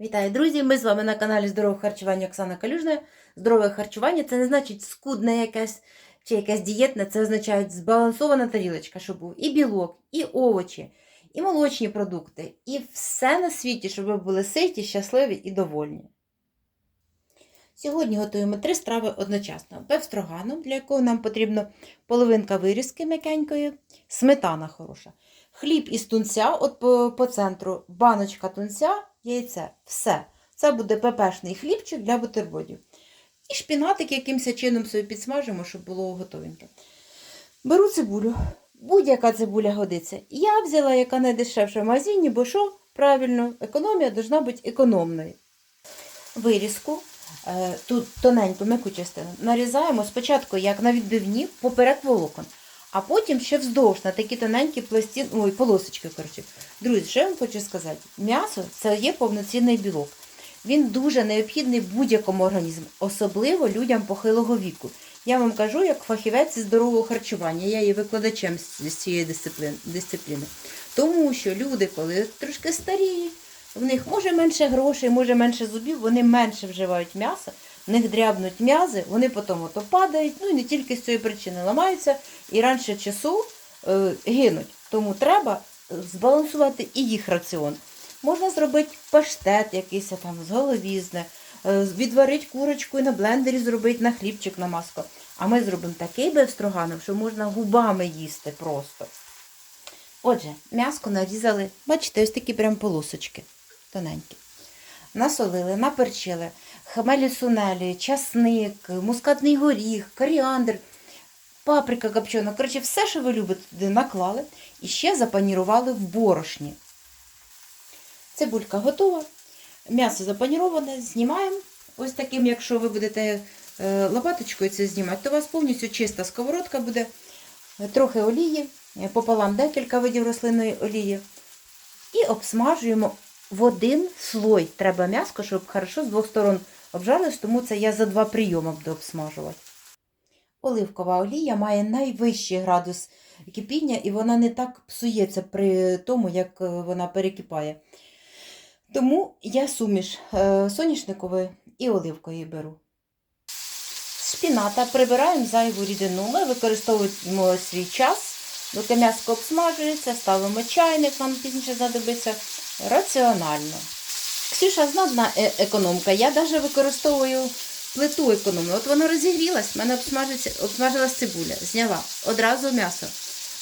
Вітаю, друзі! Ми з вами на каналі Здорове харчування Оксана Калюжна. Здорове харчування це не значить скудне якесь чи якесь дієтне, це означає збалансована тарілочка, щоб був і білок, і овочі, і молочні продукти, і все на світі, щоб ви були ситі, щасливі і довольні. Сьогодні готуємо три страви одночасно: бефстрогану, для якого нам потрібно половинка вирізки м'якенької, сметана хороша, хліб із тунця, от по, по центру, баночка тунця, яйце. Все. Це буде пепешний хлібчик для бутербродів. І шпінатик якимось чином собі підсмажимо, щоб було готовеньке. Беру цибулю. Будь-яка цибуля годиться. Я взяла яка найдешевша в магазині, бо що? Правильно, економія должна бути економною. Вирізку, е, тут тоненьку м'яку частину, нарізаємо спочатку, як на відбивні, поперек волокон, а потім ще вздовж на такі тоненькі пластин, ой, полосочки. коротше. Друзі, що я вам хочу сказати? М'ясо це є повноцінний білок. Він дуже необхідний будь-якому організму, особливо людям похилого віку. Я вам кажу, як фахівець здорового харчування, я є викладачем з цієї дисципліни. Тому що люди, коли трошки старіють, в них може менше грошей, може менше зубів, вони менше вживають м'ясо, в них дрябнуть м'язи, вони потім ото падають, ну і не тільки з цієї причини ламаються і раніше часу е, гинуть. Тому треба збалансувати і їх раціон. Можна зробити паштет якийсь там з головізне, е, відварити курочку і на блендері зробити на хлібчик на маску. А ми зробимо такий бефстроганов, що можна губами їсти просто. Отже, м'яско нарізали, бачите, ось такі прям полосочки тоненькі. Насолили, наперчили, хмелі сунелі, часник, мускатний горіх, коріандр, паприка копчена. Коротше, все, що ви любите, наклали і ще запанірували в борошні. Цибулька готова. М'ясо запаніроване, знімаємо. Ось таким, якщо ви будете е, лопаточкою це знімати, то у вас повністю чиста сковородка буде, трохи олії, е, пополам декілька видів рослинної олії. І обсмажуємо в один слой. Треба м'яско, щоб хорошо з двох сторон обжарилось, тому це я за два прийоми буду обсмажувати. Оливкова олія має найвищий градус кипіння, і вона не так псується при тому, як е, вона перекипає. Тому я суміш е, соняшникової і оливкової беру. Шпіната прибираємо зайву рідину. Ми використовуємо свій час, доки м'ясо обсмажується, ставимо чайник, нам пізніше знадобиться раціонально. Ксюша знатна е- економка. Я навіть використовую плиту економну. От вона розігрілась, в мене обсмажилась цибуля, зняла одразу м'ясо.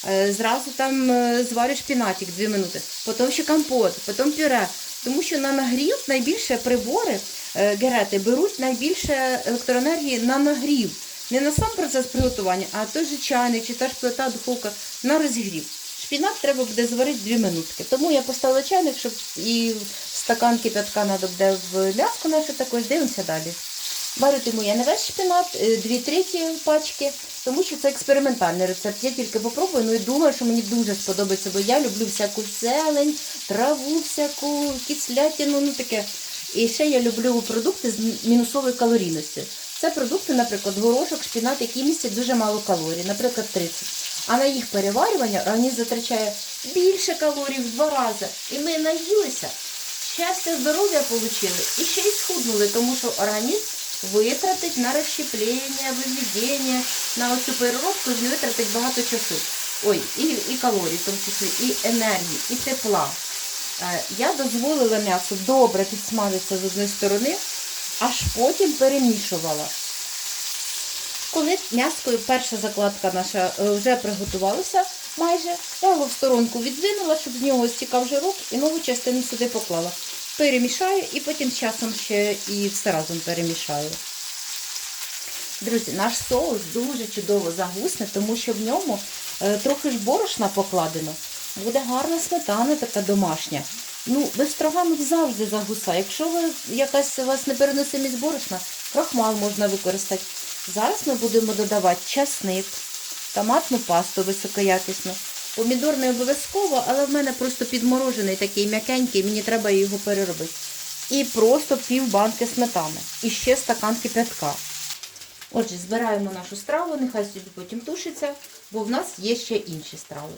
Е, Зразу там е, зварю шпінатик 2 минути, потім ще компот, потім пюре. Тому що на нагрів найбільше прибори герети беруть найбільше електроенергії на нагрів. Не на сам процес приготування, а той же чайник чи та ж плита, духовка на розігрів. Шпінат треба буде зварити 2 минутки. Тому я поставила чайник, щоб і стакан кипятка надо буде в м'яско наше також. Дивимося далі. Варитиму я не весь шпінат, 2 треті пачки, тому що це експериментальний рецепт. Я тільки попробую, ну і думаю, що мені дуже сподобається, бо я люблю всяку зелень, траву, всяку кислятину, ну таке. І ще я люблю продукти з мінусовою калорійністю. Це продукти, наприклад, горошок, шпінат, які містять дуже мало калорій, наприклад, 30. А на їх переварювання організм затрачає більше калорій в два рази. І ми наїлися, щастя, здоров'я отримали і ще й схуднули, тому що організм витратить на розщеплення, виведення, на оцю переробку він витратить багато часу. Ой, і, і калорій, в тому числі, і енергії, і тепла. Е, Я дозволила м'ясо добре підсмажитися з однієї сторони, аж потім перемішувала. Коли м'яско, перша закладка наша е, вже приготувалася майже, я його в сторонку відвинула, щоб з нього стікав жирок і нову частину сюди поклала. Перемішаю і потім з часом ще і все разом перемішаю. Друзі, наш соус дуже чудово загусне, тому що в ньому е, трохи ж борошна покладено. Буде гарна сметана така домашня. Ну, бефстроганов завжди загусає. Якщо ви якась у вас непереносимість борошна, крахмал можна використати. Зараз ми будемо додавати часник, томатну пасту високоякісну. Помідор не обов'язково, але в мене просто підморожений такий м'якенький, мені треба його переробити. І просто пів банки сметани. І ще стакан кипятка. Отже, збираємо нашу страву, нехай собі потім тушиться, бо в нас є ще інші страви.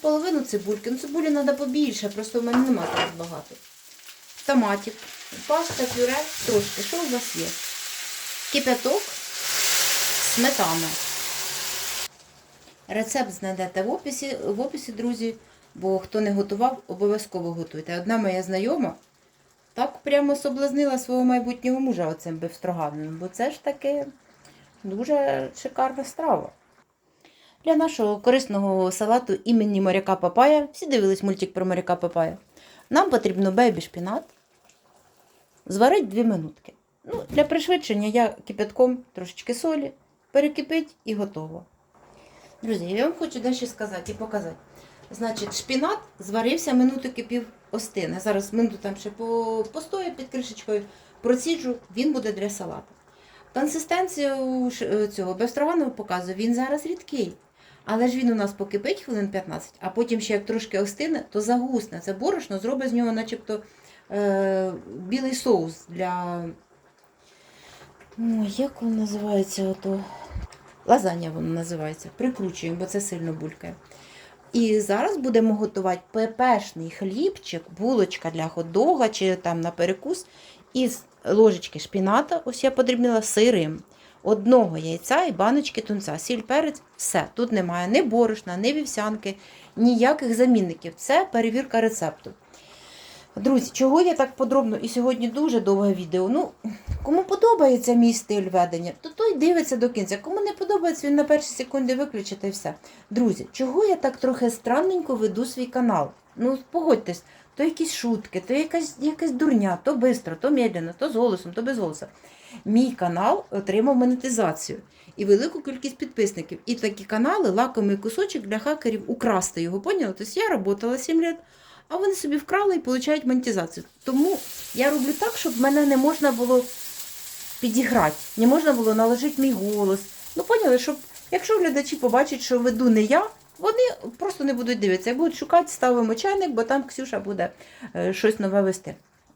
Половину цибульки. Ну, цибулі треба побільше, просто в мене немає так багато. томатів, паста, пюре, трошки. Що у вас є? Кипяток, сметана. Рецепт знайдете в описі, в описі, друзі, бо хто не готував, обов'язково готуйте. Одна моя знайома так прямо соблазнила свого майбутнього мужа оцим бифстроганом, бо це ж таки дуже шикарна страва. Для нашого корисного салату імені моряка Папая, всі дивились мультик про моряка Папая, нам потрібно бейбі шпінат, зварить 2 минутки. Ну, для пришвидшення я кипятком трошечки солі, перекипить і готово. Друзі, я вам хочу дещо сказати і показати. Значить, шпінат зварився минутки пів остини. Зараз минуту там ще по- постою під кришечкою, проціджу, він буде для салату. Консистенцію цього бефстрогану показую, він зараз рідкий. Але ж він у нас покипить хвилин 15, а потім ще як трошки остине, то загусне. Це борошно зробить з нього начебто е, білий соус для. Ой, як він називається ото? Лазанья воно називається. Прикручуємо, бо це сильно булькає. І зараз будемо готувати пепешний хлібчик, булочка для хот-дога чи там на перекус із ложечки шпіната, ось я подрібнила сирим, одного яйця і баночки тунця, сіль, перець, все. Тут немає ні борошна, ні вівсянки, ніяких замінників. Це перевірка рецепту. Друзі, чого я так подробно і сьогодні дуже довге відео. Ну, кому подобається мій стиль ведення, то той дивиться до кінця. Кому не подобається, він на перші секунди виключить і все. Друзі, чого я так трохи странненько веду свій канал? Ну, погодьтесь, то якісь шутки, то якась, якась дурня, то швидко, то медленно, то з голосом, то без голосу. Мій канал отримав монетизацію і велику кількість підписників. І такі канали лакомий кусочок для хакерів украсти його. Поняли? Тобто я працювала 7 років, а вони собі вкрали і отримують монетизацію. Тому я роблю так, щоб мене не можна було підіграти, не можна було наложити мій голос. Ну, поняли, щоб якщо глядачі побачать, що веду не я, вони просто не будуть дивитися. Як будуть шукати, ставимо чайник, бо там Ксюша буде е, щось нове вести.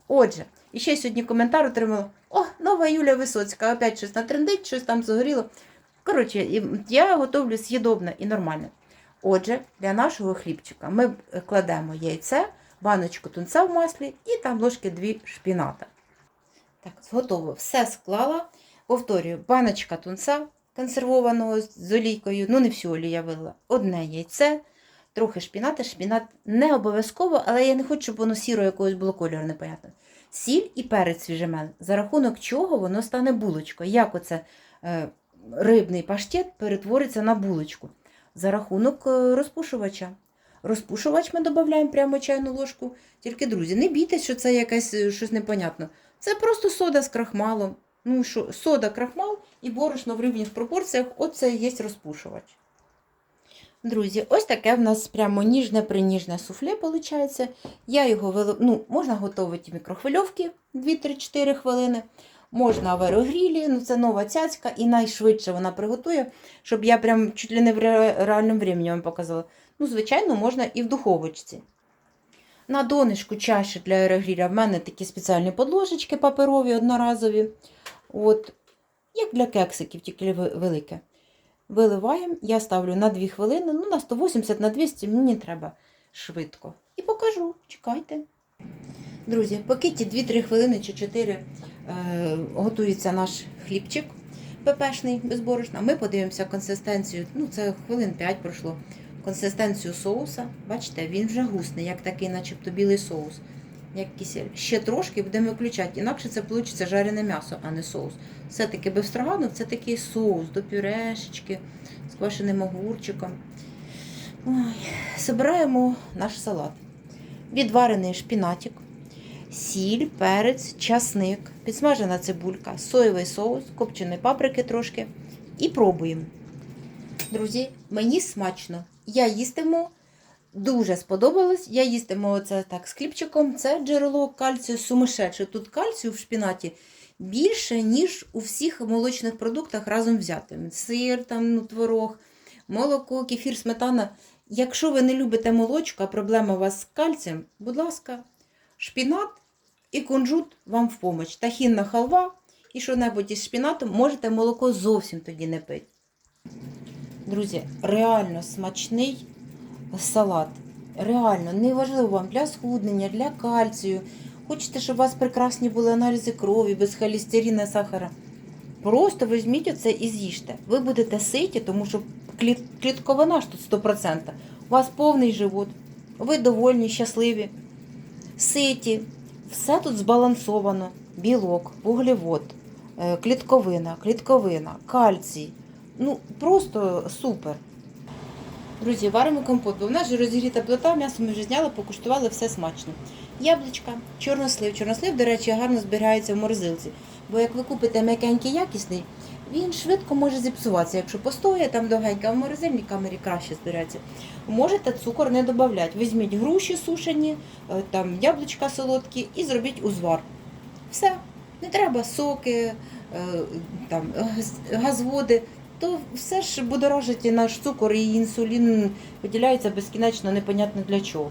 Отже, і ще сьогодні коментар отримала: О, нова Юлія Висоцька, опять щось натрендить, щось там загоріло. Коротше, я готовлю з'їдобне і нормальне. Отже, для нашого хлібчика ми кладемо яйце, баночку тунця в маслі і там ложки дві шпіната. Так, готово. Все склала. Повторюю, баночка тунця консервованого з олійкою. Ну, не всю олію я вилила. Одне яйце, трохи шпіната. Шпінат не обов'язково, але я не хочу, щоб воно сіро якогось було кольору, непонятно. Сіль і перець свіжемен, за рахунок чого воно стане булочкою. Як оце е, рибний паштет перетвориться на булочку? За рахунок е, розпушувача. Розпушувач ми додаємо прямо чайну ложку. Тільки, друзі, не бійтесь, що це якесь е, щось непонятно. Це просто сода з крахмалом. Ну що, сода, крахмал і борошно в рівних пропорціях. Оце є розпушувач. Друзі, ось таке в нас прямо ніжне-приніжне суфле виходить. Я його ну, можна готувати в мікрохвильовці 2-3-4 хвилини. Можна в аерогрілі, ну це нова цяцька, і найшвидше вона приготує, щоб я прям чуть ли не в реальному времени вам показала. Ну, звичайно, можна і в духовочці. На донышку чаші для аерогріля в мене такі спеціальні подложечки паперові, одноразові. От, як для кексиків, тільки велике. Виливаємо, я ставлю на 2 хвилини, ну на 180 на 200 мені треба швидко. І покажу, чекайте. Друзі, поки ті 2-3 хвилини чи 4 е, готується наш хлібчик пепешний без борошна, ми подивимося консистенцію, ну це хвилин 5 пройшло. Консистенцію соуса, бачите, він вже гусний, як такий, начебто білий соус. Як кисель. Ще трошки будемо виключати, інакше це вийде жарене м'ясо, а не соус. Все-таки бефстроганов це такий соус до пюрешечки з квашеним огурчиком. Ой. Собираємо наш салат. Відварений шпінатик, сіль, перець, часник, підсмажена цибулька, соєвий соус, копченої паприки трошки. І пробуємо. Друзі, мені смачно. Я їстиму. Дуже сподобалось. Я їстиму оце так з хлібчиком. Це джерело кальцію сумасшедше. Тут кальцію в шпінаті більше, ніж у всіх молочних продуктах разом взятим. Сир, там, ну, творог, молоко, кефір, сметана. Якщо ви не любите молочко, а проблема у вас з кальцієм, будь ласка, шпінат і кунжут вам в помощь. Тахінна халва і що-небудь із шпінатом, можете молоко зовсім тоді не пити. Друзі, реально смачний салат. Реально, неважливо вам для схуднення, для кальцію. Хочете, щоб у вас прекрасні були аналізи крові, без холестерина, сахара. Просто візьміть оце і з'їжте. Ви будете ситі, тому що кліт, клітковина ж тут 100%. У вас повний живот, ви довольні, щасливі, ситі. Все тут збалансовано. Білок, вуглевод, е, клітковина, клітковина, кальцій. Ну, просто супер. Друзі, варимо компот, бо в нас же розігріта плита, м'ясо ми вже зняли, покуштували, все смачно. Яблучка, чорнослив. Чорнослив, до речі, гарно зберігається в морозилці. Бо як ви купите м'якенький якісний, він швидко може зіпсуватися. Якщо постоє там довгенько, в морозильній камері краще збирається. Можете цукор не додати. Візьміть груші сушені, е, там яблучка солодкі і зробіть узвар. Все. Не треба соки, е, там, газводи. То все ж будоражить і наш цукор і інсулін виділяється безкінечно непонятно для чого.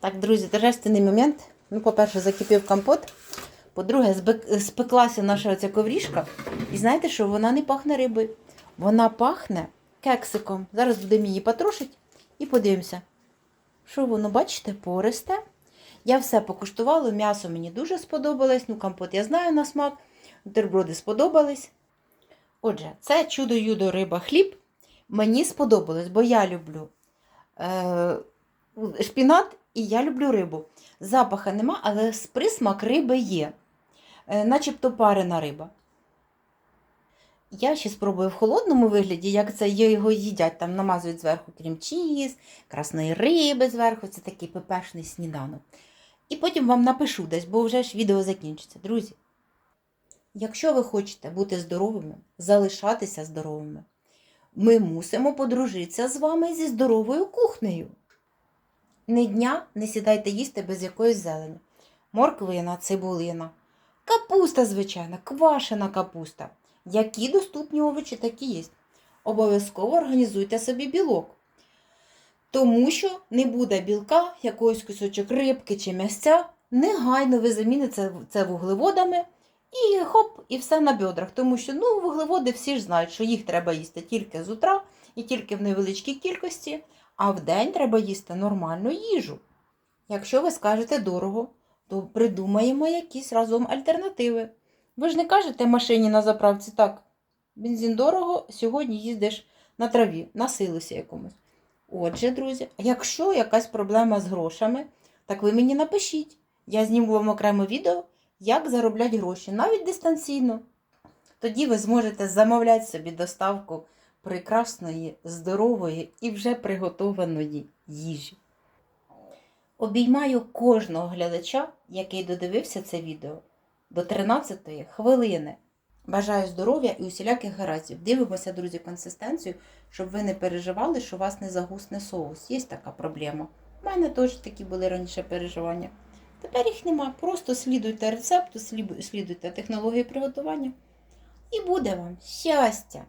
Так, друзі, торжественний момент. Ну, по-перше, закипів компот. По-друге, спеклася наша оця коврішка. І знаєте що, вона не пахне рибою. Вона пахне кексиком. Зараз будемо її потрошити і подивимося. Що воно, бачите, пористе. Я все покуштувала, м'ясо мені дуже сподобалось. Ну, компот я знаю на смак. Бутерброди сподобались. Отже, це чудо-юдо риба хліб. Мені сподобалось, бо я люблю е, шпінат і я люблю рибу. Запаха нема, але присмак риби є. Е, начебто парена риба. Я ще спробую в холодному вигляді, як це його їдять, там намазують зверху крім-чіз, красної риби зверху, це такий пепешний сніданок. І потім вам напишу десь, бо вже ж відео закінчиться. Друзі, якщо ви хочете бути здоровими, залишатися здоровими, ми мусимо подружитися з вами зі здоровою кухнею. Ні дня не сідайте їсти без якоїсь зелені. Морквина, цибулина, капуста, звичайна, квашена капуста. Які доступні овочі, такі є. Обов'язково організуйте собі білок. Тому що не буде білка, якогось кусочок рибки чи м'ясця. Негайно ви заміните це вуглеводами і хоп, і все на бедрах. Тому що ну, вуглеводи всі ж знають, що їх треба їсти тільки з утра і тільки в невеличкій кількості, а в день треба їсти нормальну їжу. Якщо ви скажете дорого, то придумаємо якісь разом альтернативи. Ви ж не кажете машині на заправці так. Бензин дорого, сьогодні їздиш на траві, на силусі якомусь. Отже, друзі, якщо якась проблема з грошами, так ви мені напишіть. Я зніму вам окреме відео, як заробляти гроші, навіть дистанційно. Тоді ви зможете замовляти собі доставку прекрасної, здорової і вже приготованої їжі. Обіймаю кожного глядача, який додивився це відео до 13-ї хвилини. Бажаю здоров'я і усіляких гараздів. Дивимося, друзі, консистенцію, щоб ви не переживали, що у вас не загусне соус. Є така проблема. У мене теж такі були раніше переживання. Тепер їх нема. Просто слідуйте рецепту, слідуйте технології приготування. І буде вам щастя!